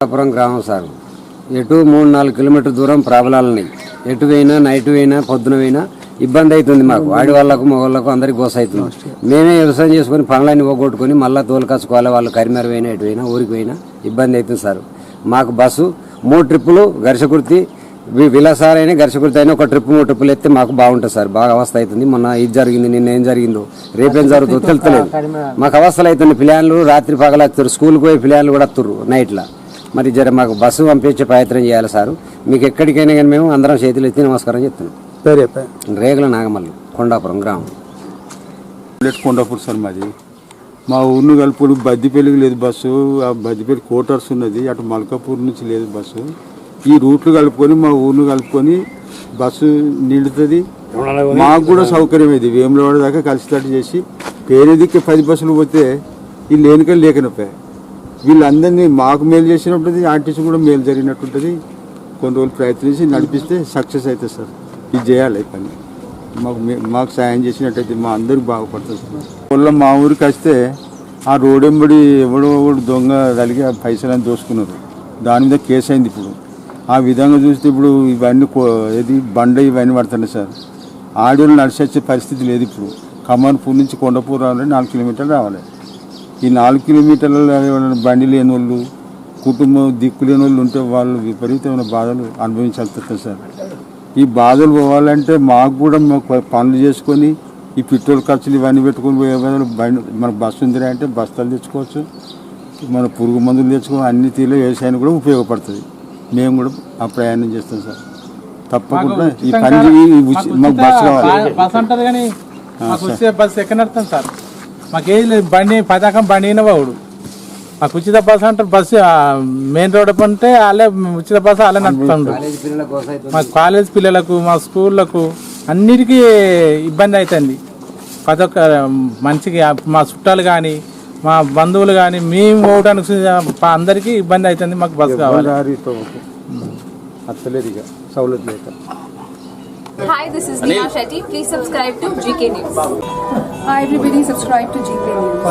కొండాపురం గ్రామం సార్. ఎటు మూడు నాలుగు కిలోమీటర్ దూరం ప్రాబ్లాలు ఉన్నాయి. ఎటు పోయినా నైట్ పోయినా పొద్దున పోయినా ఇబ్బంది అవుతుంది మాకు. ఆడి వాళ్ళకు మగవాళ్ళకు అందరికి గోస అవుతుంది. మేమే వ్యవసాయం చేసుకొని పనులన్నీ పోగొట్టుకొని మళ్ళీ తోలుకచ్చుకోవాలి వాళ్ళు కరిమేర పోయినా ఎటు పోయినా ఊరికి పోయినా ఇబ్బంది అవుతుంది సార్. మాకు బస్సు మూడు ట్రిప్పులు గరిసకుర్తి వి- విలాసాలు అయినా అయినా ఒక ట్రిప్ మూడు ట్రిప్పులు ఎత్తే మాకు బాగుంటుంది సార్. బాగా అవస్థ అవుతుంది. మొన్న ఇది జరిగింది నిన్న ఏం జరిగిందో రేపేం జరుగుతుందో తెలుస్తలేదు మాకు అవస్థలు అవుతుంది పిల్లలు రాత్రి పగలత్తురు స్కూల్కి పోయి పిల్లలు కూడా వస్తురు నైట్లో. మరి జర మాకు బస్సు పంపించే ప్రయత్నం చేయాలి సార్. మీకు ఎక్కడికైనా కానీ మేము అందరం చేతులు ఎత్తి నమస్కారం చెప్తున్నాం. చెప్పండి రేగుల నాగమల్లి కొండాపురం గ్రామం. బుల్లెట్ కొండాపూర్ సార్ మాది. మా ఊరిని కలుపుకొని బద్దిపల్లికి లేదు బస్సు ఆ బద్దిపల్లి కోటర్స్ ఉన్నది. అటు మల్కాపూర్ నుంచి లేదు బస్సు. ఈ రూట్లు కలుపుకొని మా ఊరిని కలుపుకొని బస్సు నిండుతుంది మాకు కూడా సౌకర్యం ఇది. వేములవాడ దాకా కలిసినట్టు చేసి పేరు దిక్కే పది బస్సులు పోతే ఈ లేనికలు లేకనొప్పాయి వీళ్ళందరినీ మాకు మేలు చేసినట్టుంది ఆర్టిస్ట్ కూడా మేలు జరిగినట్టుంటుంది. కొన్ని రోజులు ప్రయత్నించి నడిపిస్తే సక్సెస్ అవుతుంది సార్. ఇది చేయాలి పని. మాకు మే- మాకు సాయం చేసినట్టయితే మా అందరికి బాగుపడుతుంది సార్. మా ఊరికి వస్తే ఆ రోడెంబడి ఎవడో ఒకడు దొంగ తలిగి ఆ పైసలను దోసుకున్నారు. దాని మీద కేసు అయింది ఇప్పుడు. ఆ విధంగా చూస్తే ఇప్పుడు ఇవన్నీ కో- ఏది బండ ఇవన్నీ పడుతున్నాయి సార్. ఆడోళ్ళు నడిచి వచ్చే పరిస్థితి లేదు ఇప్పుడు. కమాన్పూర్ నుంచి కొండపూర్ రావాలి నాలుగు కిలోమీటర్లు రావాలి. ఈ నాలుగు కిలోమీటర్లలో ఎవరైనా బండి లేని వాళ్ళు కుటుంబం దిక్కు లేని వాళ్ళు ఉంటే వాళ్ళు విపరీతమైన బాధలు అనుభవించాల్సి వస్తుంది సార్. ఈ బాధలు పోవాలంటే మాకు కూడా మాకు పనులు చేసుకొని ఈ పెట్రోల్ ఖర్చులు ఇవన్నీ పెట్టుకొని పోయే బదులు బండి మన బస్సు ఉందిరా అంటే బస్తాలు తెచ్చుకోవచ్చు మన పురుగు మందులు తెచ్చుకో అన్ని తీరులో వ్యవసాయానికి కూడా ఉపయోగపడుతుంది. మేము కూడా ఆ ప్రయాణం చేస్తాం సార్. తప్పకుండా ఈ పని మాకు బస్సు కావాలి. మాకు లేదు బండి పతాకం బండి అయిన వాడు మాకు ఉచిత బస్ అంటారు బస్సు మెయిన్ రోడ్ అంటే వాళ్ళే ఉచిత బస్సు వాళ్ళే నడుపుతుండ్రు. మా కాలేజ్ పిల్లలకు మా స్కూళ్ళకు అన్నిటికీ ఇబ్బంది అవుతుంది ప్రతి ఒక్క మనిషికి మా చుట్టాలు కానీ మా బంధువులు కానీ మేము పోవడానికి అందరికీ ఇబ్బంది అవుతుంది మాకు బస్సు కావాలి. అత్తలేదు ఇక సౌలత్ లేక. Hi, this is Neha Shetty. Please subscribe to GK News. Hi everybody, subscribe to GK News.